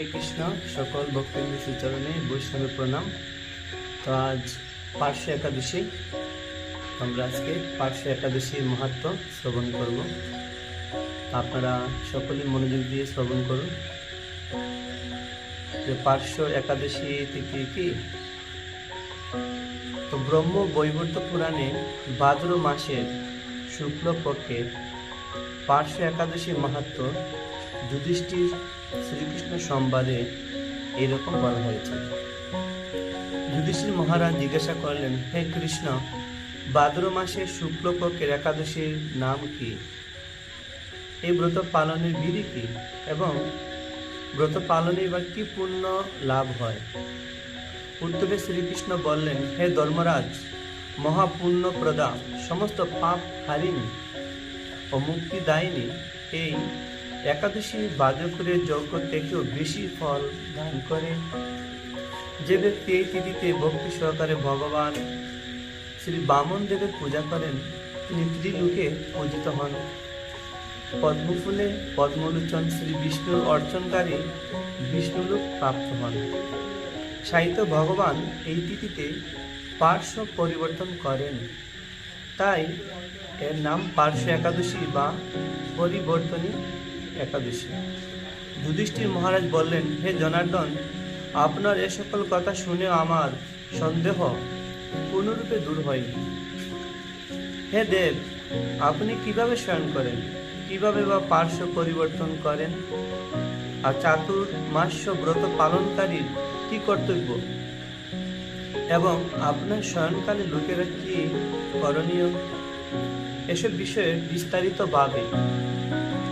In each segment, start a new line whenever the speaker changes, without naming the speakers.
কৃষ্ণ, সকল ভক্তবৃন্দ সুচরণে বৈষ্ণবের প্রণাম। তো আজ পার্শ্ব একাদশী। আমরা আজকে পার্শ্ব একাদশীর মাহাত্ম শ্রবণ করব। আপনারা সকলে মনোযোগ দিয়ে শ্রবণ করুন। যে পার্শ্ব একাদশী তিথি কি? তো ব্রহ্ম বৈবর্ত পুরাণে ভাদ্র মাসের শুক্লপক্ষে পার্শ্ব একাদশীর মাহাত্ম যুধিষ্ঠির শ্রীকৃষ্ণ সংবাদে এরকম বলা হয়েছে। যুধিষ্ঠির মহারাজ জিজ্ঞাসা করলেন, হে কৃষ্ণ, ভাদ্র মাসের শুক্লপক্ষের একাদশীর নাম কি? এই ব্রত পালনের বিধি কি? এবং ব্রত পালনে এবার কি পুণ্য লাভ হয়? উত্তরে শ্রীকৃষ্ণ বললেন, হে ধর্মরাজ মহাপুণ্য প্রদা সমস্ত পাপ হারিনি ও মুক্তিদায়িনী এই একাদশী বাজকুরের যজ্ঞ থেকেও বেশি ফল দান করে। যে ব্যক্তি এই তিথিতে ভক্তি সহকারে ভগবান শ্রী বামন দেবের পূজা করেন, তিনি ত্রিলোকে পূজিত হন। পদ্মফুলে পদ্মলোচন শ্রী বিষ্ণুর অর্চনকারী বিষ্ণুলোক প্রাপ্ত হন। সাহিত্য ভগবান এই তিথিতে পার্শ্ব পরিবর্তন করেন। তাই এর নাম পার্শ্ব একাদশী বা পরিবর্তনী একাদশী। যুধিষ্ঠির মহারাজ বললেন, হে জনার্দন, আপনার এ সকল কথা শুনে আমার সন্দেহ পূর্ণরূপে দূর হয়নি। হে দেব, আপনি কীভাবে শয়ন করেন? কীভাবে বা পার্শ্ব পরিবর্তন করেন? আর চাতুর্মাস্য ব্রত পালনকারীর কি কর্তব্য? এবং আপনার শয়নকালে লোকেরা কি করণীয়? এসব বিষয়ে বিস্তারিতভাবে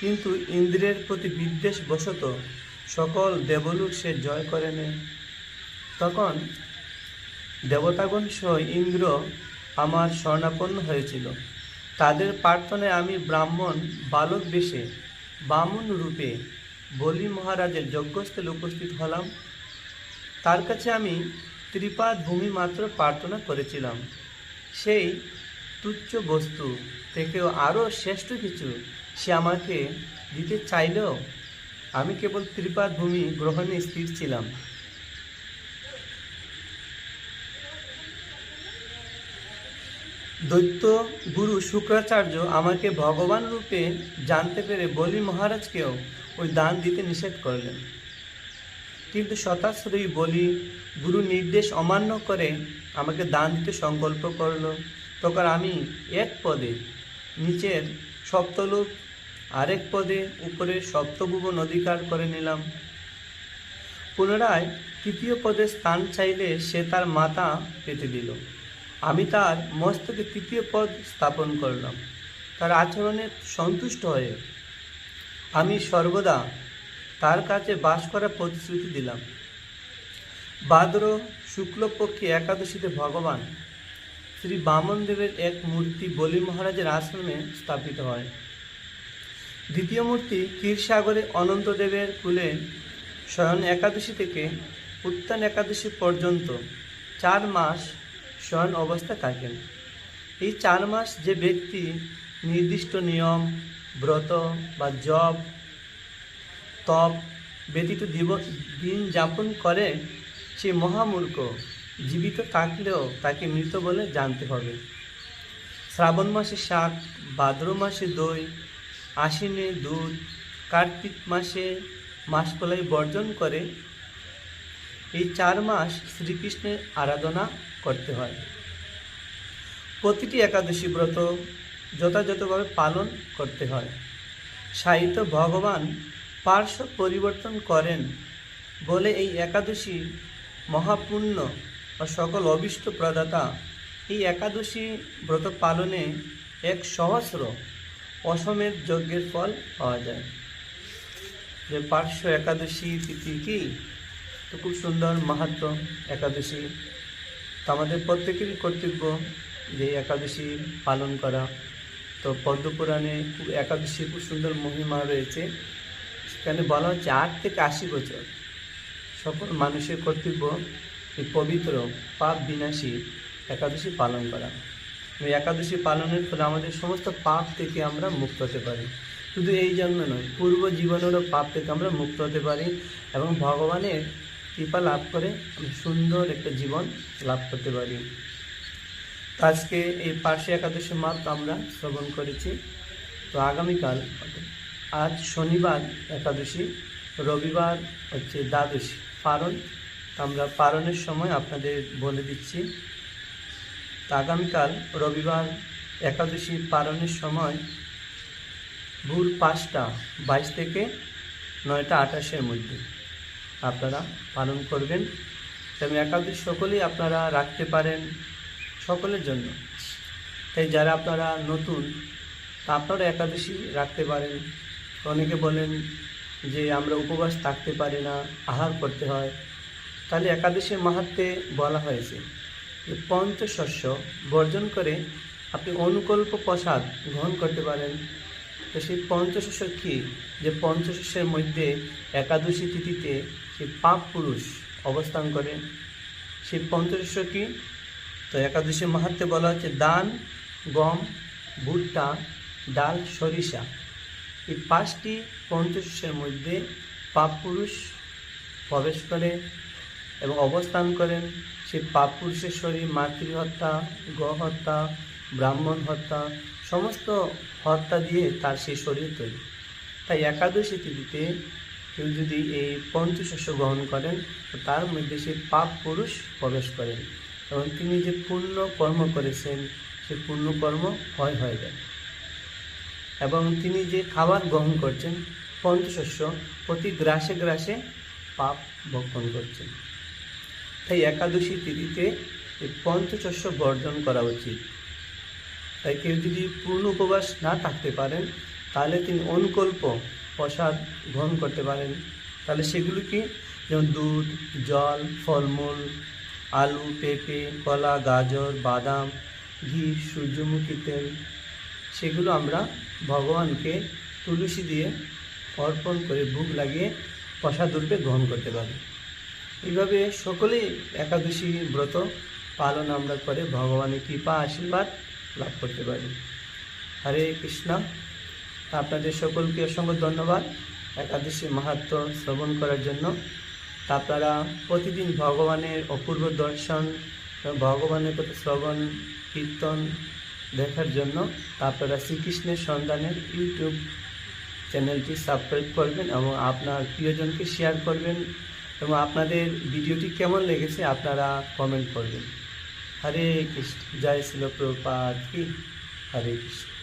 কিন্তু ইন্দ্রের প্রতি বিদ্বেষ বশত সকল দেবলোক সে জয় করে তখন দেবতাগণ সহ ইন্দ্র আমার স্বর্ণাপন্ন হয়েছিল। তাদের প্রার্থনায় আমি ব্রাহ্মণ বালক বেশে বামন রূপে বলি মহারাজের যজ্ঞস্থলে উপস্থিত হলাম। তার কাছে আমি ত্রিপাদ ভূমি মাত্র প্রার্থনা করেছিলাম। সেই তুচ্ছ বস্তু থেকেও আরও শ্রেষ্ঠ কিছু সে আমাকে দিতে চাইলেও আমি কেবল ত্রিপাদ ভূমি গ্রহণে স্থির ছিলাম। দৈত্য গুরু শুক্রাচার্য আমাকে ভগবান রূপে জানতে পেরে বলি মহারাজকেও ওই দান দিতে নিষেধ করলেন। কিন্তু শতাশ্রয়ী বলি, গুরু নির্দেশ অমান্য করে আমাকে দান দিতে সংকল্প করল। তখন আমি এক পদে নিচের সপ্তলোক আরেক পদে উপরে সপ্তভুবন অধিকার করে নিলাম। পুনরায় তৃতীয় পদে স্থান চাইলে সে তার মাথা পেতে দিল। আমি তার মস্তকে তৃতীয় পদ স্থাপন করলাম। তার আচরণে সন্তুষ্ট হয়ে আমি সর্বদা তার কাছে বাস করার প্রতিশ্রুতি দিলাম। ভাদ্র শুক্লপক্ষে একাদশীতে ভগবান শ্রী বামন দেবের এক মূর্তি বলি মহারাজের আশ্রমে স্থাপিত হয়। দ্বিতীয় মূর্তি ক্ষীরসাগরে অনন্তদেবের কুলে শয়ন একাদশী থেকে উত্তান একাদশী পর্যন্ত চার মাস শয়ন অবস্থায় থাকেন। এই চার মাস যে ব্যক্তি নির্দিষ্ট নিয়ম, ব্রত বা জপ, তপ ব্যতীত দিব, দিন যাপন করে সে মহামূর্খ জীবিত থাকলেও তাকে মৃত বলে জানতে হবে। শ্রাবণ মাসে শাক, ভাদ্র মাসে দই আশ্বিনে দুধ কার্তিক মাসে মাসকলাই বর্জন করে। এই চার মাস শ্রীকৃষ্ণের আরাধনা করতে হয়। প্রতিটি একাদশী ব্রত যথাযথভাবে পালন করতে হয়। সাহিত্য ভগবান পার্শ্ব পরিবর্তন করেন বলে এই একাদশী মহাপুণ্য ও সকল অবিষ্ট প্রদাতা এই একাদশী ব্রত পালনে এক সহস্র অসমের যজ্ঞের ফল পাওয়া যায়। যে পার্শ্ব একাদশী তিথি কি? তো খুব সুন্দর, মাহাত্ম একাদশী। তো আমাদের প্রত্যেকেরই কর্তব্য যে একাদশী পালন করা। তো পদ্মপুরাণে খুব একাদশী খুব সুন্দর মহিমা রয়েছে। সেখানে বলা হচ্ছে আট থেকে আশি বছর। সকল মানুষের কর্তব্য এই পবিত্র, পাপ বিনাশী একাদশী পালন করা। এই একাদশী পালনের ফলে আমাদের সমস্ত পাপ থেকে আমরা মুক্ত হতে পারি। শুধু এই জন্য নয়, পূর্ব জীবনেরও পাপ থেকে আমরা মুক্ত হতে পারি এবং ভগবানের কৃপা লাভ করে সুন্দর একটা জীবন লাভ করতে পারি। আজকে এই পার্শ্ব একাদশী মাত্র আমরা শ্রবণ করেছি। তো আগামীকাল আজ শনিবার একাদশী, রবিবার হচ্ছে দ্বাদশী পারণ। আমরা পারণের সময় আপনাদের বলে দিচ্ছি। আগামীকাল রবিবার একাদশী পালনের সময় ভোর পাঁচটা বাইশ থেকে নয়টা আঠাশের মধ্যে আপনারা পালন করবেন। এবং একাদশী সকলেই আপনারা রাখতে পারেন সকলের জন্য। তাই যারা আপনারা নতুন, তা আপনারা একাদশী রাখতে পারেন। অনেকে বলেন যে আমরা উপবাস থাকতে পারি না, আহার করতে হয়। তাহলে একাদশীর মাহাত্মে বলা হয়েছে পঞ্চশস্য বর্জন করে আপনি অনুকল্প প্রসাদ গ্রহণ করতে পারেন। তো সেই পঞ্চশস্য কী? যে পঞ্চশস্যের মধ্যে একাদশী তিথিতে সেই পাপ পুরুষ অবস্থান করে। সেই পঞ্চশস্য কী? তো একাদশী মাহাত্মে বলা হচ্ছে দান, গম, ভুট্টা, ডাল, সরিষা। এই পাঁচটি পঞ্চশস্যের মধ্যে পাপ পুরুষ প্রবেশ করে এবং অবস্থান করেন। সেই পাপ পুরুষের শরীর মাতৃ হত্যা ব্রাহ্মণ হত্যা, সমস্ত হত্যা দিয়ে তার সেই শরীর তৈরি। তাই একাদশী তিথিতে কেউ যদি এই পঞ্চশস্য গ্রহণ করেন, তো তার মধ্যে সেই পাপ পুরুষ প্রবেশ করেন। এবং তিনি যে পূর্ণ কর্ম করেছেন, সে পূর্ণ কর্ম ক্ষয় হয়ে যায়। এবং তিনি যে খাবার গ্রহণ করছেন, পঞ্চশস্য প্রতি গ্রাসে গ্রাসে পাপ ভক্ষণ করছেন। তাই একাদশী তিথিতে এই পঞ্চশস্য বর্জন করা উচিত। তাই কেউ যদি পূর্ণ উপবাস না থাকতে পারেন, তাহলে তিনি অনুকল্প প্রসাদ গ্রহণ করতে পারেন। তাহলে সেগুলো কি যেমন দুধ, জল, ফলমূল, আলু, পেঁপে, কলা, গাজর, বাদাম, ঘি, সূর্যমুখী তেল, সেগুলো আমরা ভগবানকে তুলসী দিয়ে অর্পণ করে ভোগ লাগিয়ে প্রসাদ রূপে গ্রহণ করতে পারি। এইভাবে সকলেই একাদশী ব্রত পালন আমরা করে, ভগবানের কৃপা, আশীর্বাদ লাভ করতে পারি। হরে কৃষ্ণ। আপনাদের সকলকে অসংখ্য ধন্যবাদ একাদশী মাহাত্ম শ্রবণ করার জন্য। আপনারা প্রতিদিন ভগবানের অপূর্ব দর্শন, ভগবানের প্রতি শ্রবণ, কীর্তন দেখার জন্য আপনারা শ্রীকৃষ্ণের সন্ধানের ইউটিউব চ্যানেলটি সাবস্ক্রাইব করবেন এবং আপনার প্রিয়জনকে শেয়ার করবেন। এবং আপনাদের ভিডিওটি কেমন লেগেছে আপনারা কমেন্ট করবেন। হরে কৃষ্ণ। জয় শিল প্রপাত কি হরে কৃষ্ণ।